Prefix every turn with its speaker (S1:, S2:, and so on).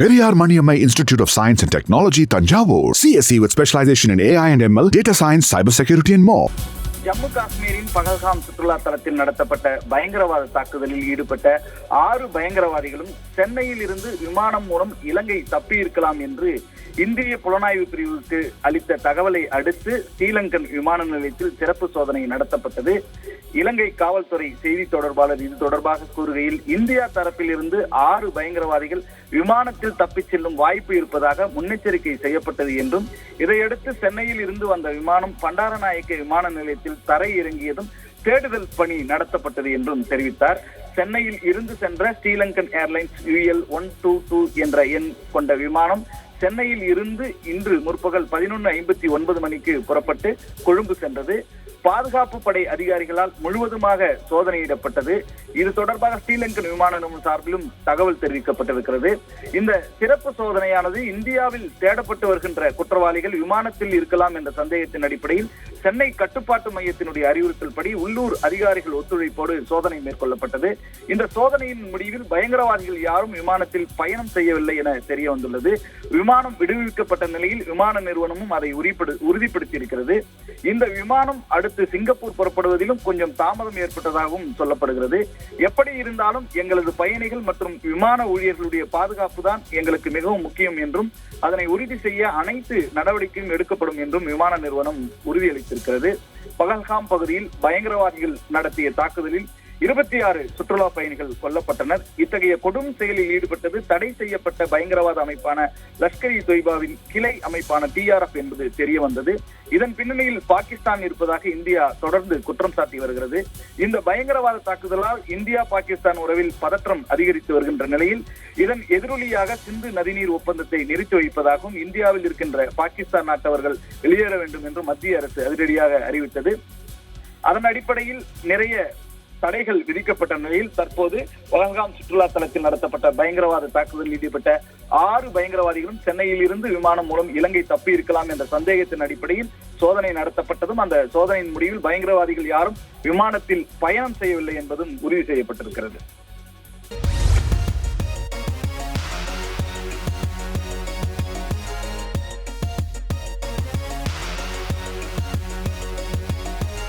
S1: Periyar Maniammai Institute of Science and Technology, Tanjavur. CSE with specialization in AI and ML, data science, cybersecurity, and more.
S2: Jammu காஷ்மீரின் பகல்காம் சுற்றுலா தலத்தில் நடத்தப்பட்ட பயங்கரவாத தாக்குதலில் ஈடுபட்ட ஆறு பயங்கரவாதிகளும் சென்னையில் இருந்து விமானம் மூலம் இலங்கை தப்பியிருக்கலாம் என்று இந்திய புலனாய்வு பிரிவுக்கு அளித்த தகவலை அடுத்து ஸ்ரீலங்கன் விமான நிலையத்தில் சிறப்பு சோதனை நடத்தப்பட்டது. இலங்கை காவல்துறை செய்தி தொடர்பாளர் இது தொடர்பாக கூறுகையில் இந்தியா தரப்பில் இருந்து ஆறு பயங்கரவாதிகள் விமானத்தில் தப்பிச் செல்லும் வாய்ப்பு இருப்பதாக முன்னெச்சரிக்கை செய்யப்பட்டது என்றும் இதையடுத்து சென்னையில் இருந்து வந்த விமானம் பண்டாரநாயக்க விமான நிலையத்தில் தரை இறங்கியதும் தேடுதல் பணி நடத்தப்பட்டது என்றும் தெரிவித்தார். சென்னையில் இருந்து சென்ற Sri Lankan airlines UL one two two என்ற எண் கொண்ட விமானம் சென்னையில் இருந்து இன்று முற்பகல் பதினொன்று ஐம்பத்தி ஒன்பது மணிக்கு புறப்பட்டு கொழும்பு சென்றது. பாதுகாப்பு படை அதிகாரிகளால் முழுவதுமாக சோதனையிடப்பட்டது. இது தொடர்பாக ஸ்ரீலங்கன் விமான நிறுவனம் சார்பிலும் தகவல் தெரிவிக்கப்பட்டிருக்கிறது. இந்த சிறப்பு சோதனையானது இந்தியாவில் தேடப்பட்டு வருகின்ற குற்றவாளிகள் விமானத்தில் இருக்கலாம் என்ற சந்தேகத்தின் அடிப்படையில் சென்னை கட்டுப்பாட்டு மையத்தினுடைய அறிவுறுத்தல் படி உள்ளூர் அதிகாரிகள் ஒத்துழைப்போடு சோதனை மேற்கொள்ளப்பட்டது. இந்த சோதனையின் முடிவில் பயங்கரவாதிகள் யாரும் விமானத்தில் பயணம் செய்யவில்லை என தெரிய வந்துள்ளது விமானம் விடுவிக்கப்பட்ட நிலையில் விமான நிறுவனமும் அதை உறுதிப்படுத்தியிருக்கிறது. இந்த விமானம் அடுத்த சிங்கப்பூர் புறப்படுவதிலும் கொஞ்சம் தாமதம் ஏற்பட்டதாகவும் சொல்லப்படுகிறது. எப்படி இருந்தாலும் எங்களது பயணிகள் மற்றும் விமான ஊழியர்களுடைய பாதுகாப்பு தான் எங்களுக்கு மிகவும் முக்கியம் என்றும் அதனை உறுதி செய்ய அனைத்து நடவடிக்கையும் எடுக்கப்படும் என்றும் விமான நிறுவனம் உறுதியளித்திருக்கிறது. பகல்காம் பகுதியில் பயங்கரவாதிகள் நடத்திய தாக்குதலில் இருபத்தி ஆறு சுற்றுலா பயணிகள் கொல்லப்பட்டனர். இத்தகைய கொடும் செயலில் ஈடுபட்டது தடை செய்யப்பட்ட பயங்கரவாத அமைப்பான லஷ்கர் இ தொய்பாவின் கிளை அமைப்பான டிஆர்எஃப் என்பது தெரிய வந்தது இதன் பின்னணியில் பாகிஸ்தான் இருப்பதாக இந்தியா தொடர்ந்து குற்றம் சாட்டி வருகிறது. இந்த பயங்கரவாத தாக்குதலால் இந்தியா பாகிஸ்தான் உறவில் பதற்றம் அதிகரித்து வருகின்ற நிலையில் இதன் எதிரொலியாக சிந்து நதிநீர் ஒப்பந்தத்தை நிறுத்தி வைப்பதாகவும் இந்தியாவில் இருக்கின்ற பாகிஸ்தான் நாட்டவர்கள் வெளியேற வேண்டும் என்று மத்திய அரசு அதிரடியாக அறிவித்தது. அதன் அடிப்படையில் நிறைய தடைகள் விதிக்கப்பட்ட நிலையில் தற்போது வழங்காம் சுற்றுலா தலத்தில் நடத்தப்பட்ட பயங்கரவாத தாக்குதலில் ஈடுபட்ட ஆறு பயங்கரவாதிகளும் சென்னையில் இருந்து விமானம் மூலம் இலங்கை தப்பி இருக்கலாம் என்ற சந்தேகத்தின் அடிப்படையில் சோதனை நடத்தப்பட்டதும் அந்த சோதனையின் முடிவில் பயங்கரவாதிகள் யாரும் விமானத்தில் பயணம் செய்யவில்லை என்பதும் உறுதி செய்யப்பட்டிருக்கிறது.